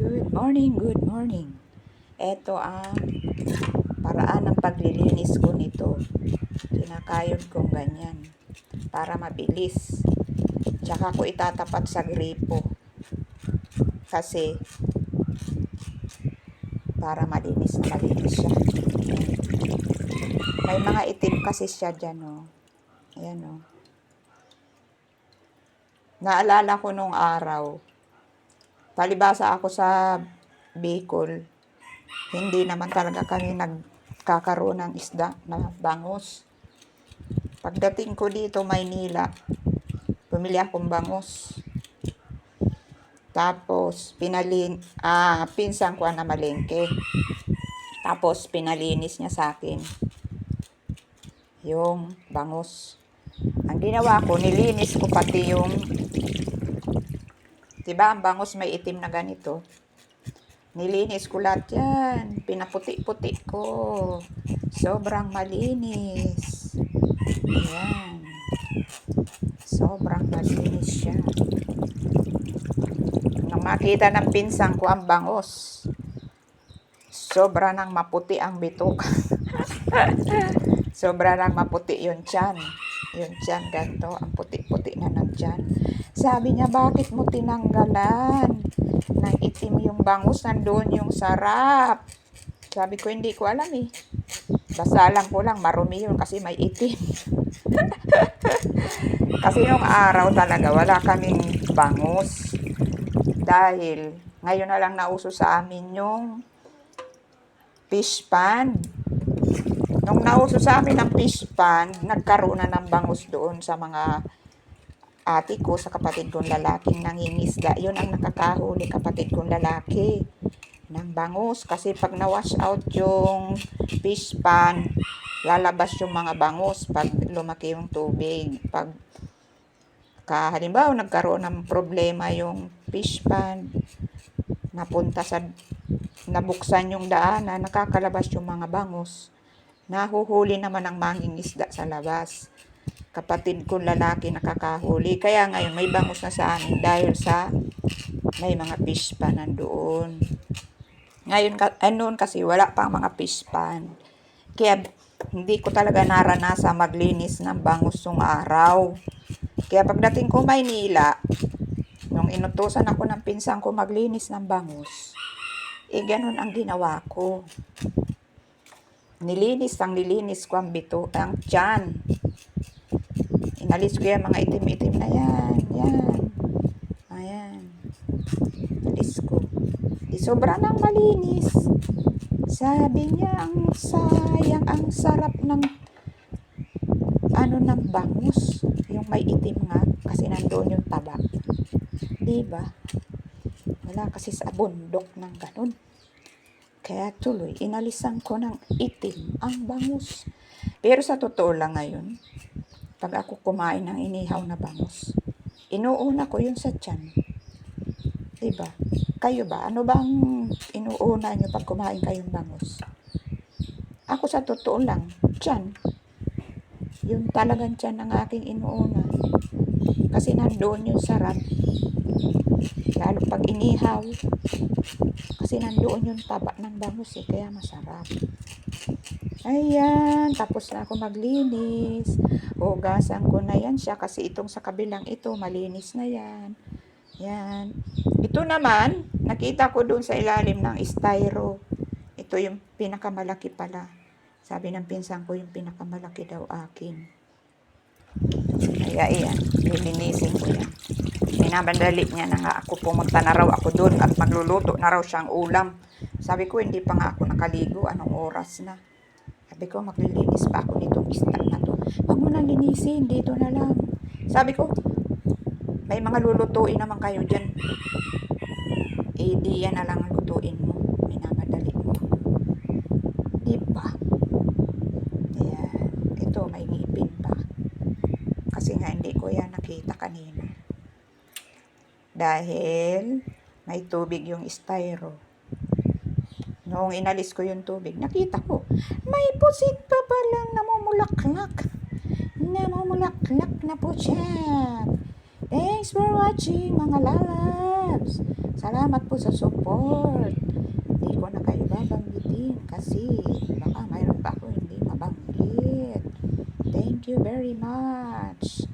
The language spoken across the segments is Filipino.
Good morning, good morning. Ito ang paraan ng paglilinis ko nito. Kinakayod kong ganyan para mabilis. Tsaka ko itatapat sa gripo. Kasi para malinis na malinis siya. May mga itim kasi siya dyan, oh. Ayan, oh. Naalala ko nung araw, palibasa ako sa Bicol, hindi naman talaga kami nagkakaroon ng isda na bangus. Pagdating ko dito, Maynila, bumili akong bangus. Tapos, pinalin, ah, pinsan ko na malengke. Tapos, pinalinis niya sa akin yung bangus. Ang ginawa ko, nilinis ko pati yung Diba, ang bangus may itim na ganito. Nilinis ko lahat yan. Pinaputi-puti ko. Sobrang malinis. Ayan. Sobrang malinis siya. Nang makita ng pinsang ko ang bangus, sobra nang maputi ang bitok. sobra nang maputi yung tiyan. Yung tiyan ganito, ang puti-puti na ng tiyan. Sabi niya, bakit mo tinanggalan? Nang itim yung bangus, nandoon yung sarap. Sabi ko, hindi ko alam eh. Basta alam ko lang, marumi yun kasi may itim. kasi yung araw talaga, wala kaming bangus. Dahil, ngayon na lang nauso sa amin yung fish pan. Nung nauso sa amin ang fish pan, nagkaroon na ng bangus doon sa mga ate ko, sa kapatid kong lalaking nangingisda. Yun ang nakakahuli kapatid kong lalaki ng bangus. Kasi pag na-wash out yung fish pan, lalabas yung mga bangus pag lumaki yung tubig. Pag ka, halimbawa, nagkaroon ng problema yung fish pan, napunta sa, nabuksan yung daanan, nakakalabas yung mga bangus. Nahuhuli naman ang mangingisda sa labas kapatid ko lalaki nakakahuli. Kaya ngayon may bangus na sa amin dahil sa may mga fish pan nandoon. Ngayon, eh, noon kasi wala pang mga fish pan. Kaya hindi ko talaga naranasan maglinis ng bangus yung araw. Kaya pagdating ko Maynila, nung inutusan ako ng pinsan ko maglinis ng bangus, eh ganun ang ginawa ko. Nilinis ang nilinis ko ang bito, ang tiyan. Inalis ko yan, mga itim-itim na yan. Yan. Ayan. Inalis ko. Di sobra nang malinis. Sabi niya, ang sayang, ang sarap ng ano ng bangus. Yung may itim nga. Kasi nandoon yung taba. Diba? Wala kasi sa bundok ng ganun. Kaya tuloy, inalisan ko ng itim ang bangus. Pero sa totoo lang ngayon, pag ako kumain ng inihaw na bangus, inuuna ko yun sa tiyan. Diba? Kayo ba? Ano bang inuuna nyo pag kumain kayong bangus? Ako sa totoo lang, tiyan. Yung talagang tiyan ang aking inuuna. Kasi nandoon yung sarap. Lalo pag inihaw. Kasi nandoon yung taba ng bangus eh, kaya masarap. Ayan, tapos na ako maglinis. Hugasan ko na yan siya kasi itong sa kabilang ito, malinis na yan. Yan. Ito naman, nakita ko doon sa ilalim ng styro. Ito yung pinakamalaki pala. Sabi ng pinsan ko yung pinakamalaki daw akin. Kaya iyan, lilinisin ko yan. Minabandali niya na nga ako pumunta na raw ako doon at magluluto na raw siyang ulam. Sabi ko, hindi pa nga ako nakaligo. Anong oras na? Sabi ko, maglilinis pa ako nitong isda na to. Huwag mo na linisin, dito na lang. Sabi ko, may mga lulutuin naman kayo dyan. Eh, di yan na lang ang lutuin mo. Minamadali mo. Di ba? Ayan. Ito, may ngipin pa. Kasi nga, hindi ko yan nakita kanina. Dahil, may tubig yung styro. Noong inalis ko yung tubig, nakita ko, may pusit pa palang namumulaklak. Namumulaklak na po siya. Thanks for watching mga lalabs. Salamat po sa support. Hindi ko na kayo babanggitin kasi baka mayroon pa. Thank you very much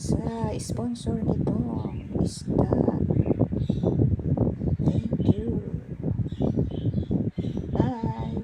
sa sponsor nitong isda.